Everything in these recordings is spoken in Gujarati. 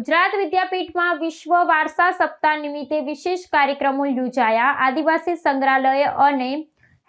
ગુજરાત વિદ્યાપીઠમાં વિશ્વ વારસા સપ્તાહ નિમિત્તે વિશેષ કાર્યક્રમો યોજાયા. આદિવાસી સંગ્રહાલય અને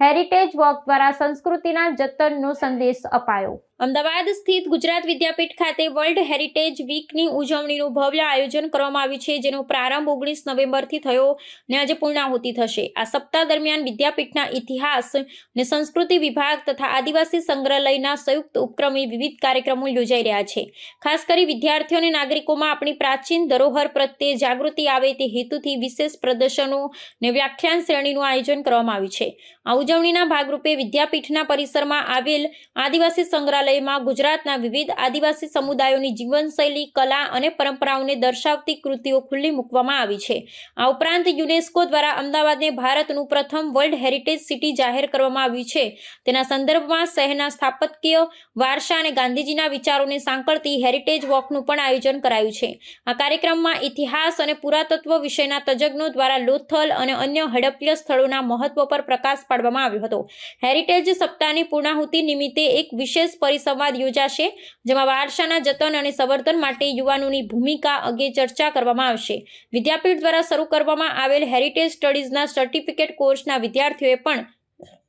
હેરિટેજ વોક દ્વારા સંસ્કૃતિના જતનનો સંદેશ અપાયો. અમદાવાદ સ્થિત ગુજરાત વિદ્યાપીઠ ખાતે વર્લ્ડ હેરિટેજ વીકની ઉજવણીનું ભવ્ય આયોજન કરવામાં આવ્યું છે, જેનો પ્રારંભ ઓગણીસ નવેમ્બરથી થયો ને આજે પૂર્ણાહુતિ થશે. આ સપ્તાહ દરમિયાન વિદ્યાપીઠના ઇતિહાસ ને સંસ્કૃતિ વિભાગ તથા આદિવાસી સંગ્રહાલયના સંયુક્ત ઉપક્રમે વિવિધ કાર્યક્રમો યોજાઈ રહ્યા છે. ખાસ કરી વિદ્યાર્થીઓ અને નાગરિકોમાં આપણી પ્રાચીન ધરોહર પ્રત્યે જાગૃતિ આવે તે હેતુથી વિશેષ પ્રદર્શનો ને વ્યાખ્યાન શ્રેણીનું આયોજન કરવામાં આવ્યું છે. આ ઉજવણીના ભાગરૂપે વિદ્યાપીઠના પરિસરમાં આવેલ આદિવાસી સંગ્રહાલયમાં ગુજરાતના વિવિધ આદિવાસી સમુદાયોની જીવનશૈલી, કલા અને પરંપરાઓને દર્શાવતી કૃતિઓ ખુલ્લી મૂકવામાં આવી છે. આ ઉપરાંત યુનેસ્કો દ્વારા અમદાવાદને ભારતનું પ્રથમ વર્લ્ડ હેરિટેજ સિટી જાહેર કરવામાં આવ્યું છે. તેના સંદર્ભમાં શહેરના સ્થાપત્ય વારસા અને ગાંધીજીના વિચારોને સાંકળતી હેરિટેજ વોકનું પણ આયોજન કરાયું છે. આ કાર્યક્રમમાં ઇતિહાસ અને પુરાતત્વ વિષયના તજજ્ઞો દ્વારા લોથલ અને અન્ય હડપ્ય સ્થળોના મહત્વ પર પ્રકાશ પાડવામાં આવ્યો હતો. હેરિટેજ સપ્તાહની પૂર્ણાહુતિ નિમિત્તે એક વિશેષ પરિસંવાદ યોજાશે, જેમાં વારસાના જતન અને સંવર્ધન માટે યુવાનોની ભૂમિકા અંગે ચર્ચા કરવામાં આવશે. વિદ્યાપીઠ દ્વારા શરૂ કરવામાં આવેલ હેરિટેજ સ્ટડીઝના સર્ટિફિકેટ કોર્સના વિદ્યાર્થીઓએ પણ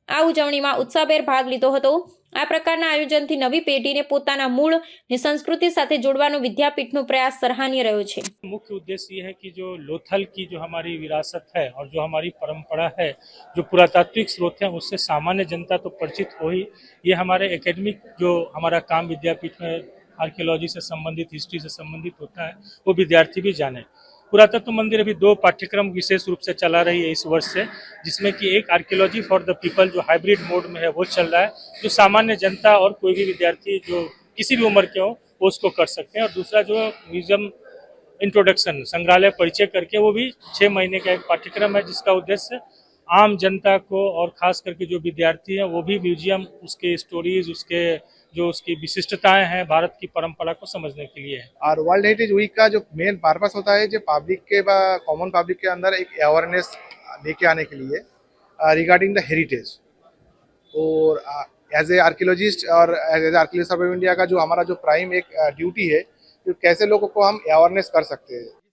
આ ઉજવણીમાં ઉત્સાહભેર ભાગ લીધો હતો. આ પ્રકારના આયોજનથી નવી પેઢીને પોતાના મૂળ ને સંસ્કૃતિ સાથે જોડવાનો વિદ્યાપીઠનો પ્રયાસ સરાહનીય રહ્યો છે मुख्य उद्देश्य ये है कि जो लोथल की जो हमारी विरासत है और जो हमारी परंपरा है जो पुरातात्विक स्रोत हैं उससे सामान्य जनता तो परिचित हो ही ये हमारे एकेडमिक जो हमारा काम विद्यापीठ में आर्कियोलॉजी से संबंधित हिस्ट्री से संबंधित होता है वो विद्यार्थी भी जाने पुरातत्व मंदिर अभी दो पाठ्यक्रम विशेष रूप से चला रही है इस वर्ष से, जिसमें कि एक आर्कियोलॉजी फॉर द पीपल जो हाइब्रिड मोड में है, वो चल रहा है, जो सामान्य जनता और कोई भी विद्यार्थी जो किसी भी उम्र के हो, वो उसको कर सकते हैं। और दूसरा जो म्यूज़ियम इंट्रोडक्शन संग्रहालय परिचय करके, वो भी छः महीने का एक पाठ्यक्रम है, जिसका उद्देश्य आम जनता को और खास करके जो विद्यार्थी हैं, वो भी म्यूज़ियम, उसके स्टोरीज उसके जो उसकी विशिष्टताएँ हैं, भारत की परंपरा को समझने के लिए। और वर्ल्ड हेरिटेज वीक का जो मेन पर्पस होता है, जो पब्लिक के कॉमन पब्लिक के अंदर एक अवेयरनेस लेके आने के लिए रिगार्डिंग द हेरिटेज और एज ए आर्कियोलॉजिस्ट और as a archaeologist of India का जो हमारा जो प्राइम एक ड्यूटी है तो कैसे लोगों को हम अवेयरनेस कर सकते हैं।